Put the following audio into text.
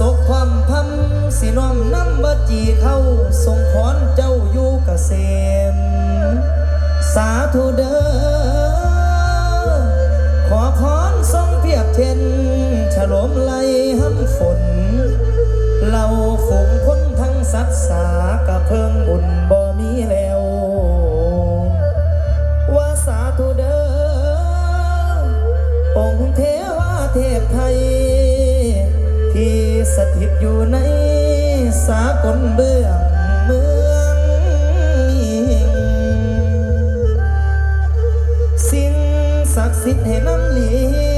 ศกความพัมสิน้อมนำบัจีเข้าทรงขอนเจ้าอยู่เกษมสาธุเด้อขอพรทรงเพียบเทนฉลมไลห้ำฝน เราฝูงคนทั้งสัตว์สากะเพิ่งบุญบ่มีแล้ว ถิตอยู่ในสากลเบื้องเมืองยิงสิ่งศักดิ์สิทธิ์ให้น้ำเลี้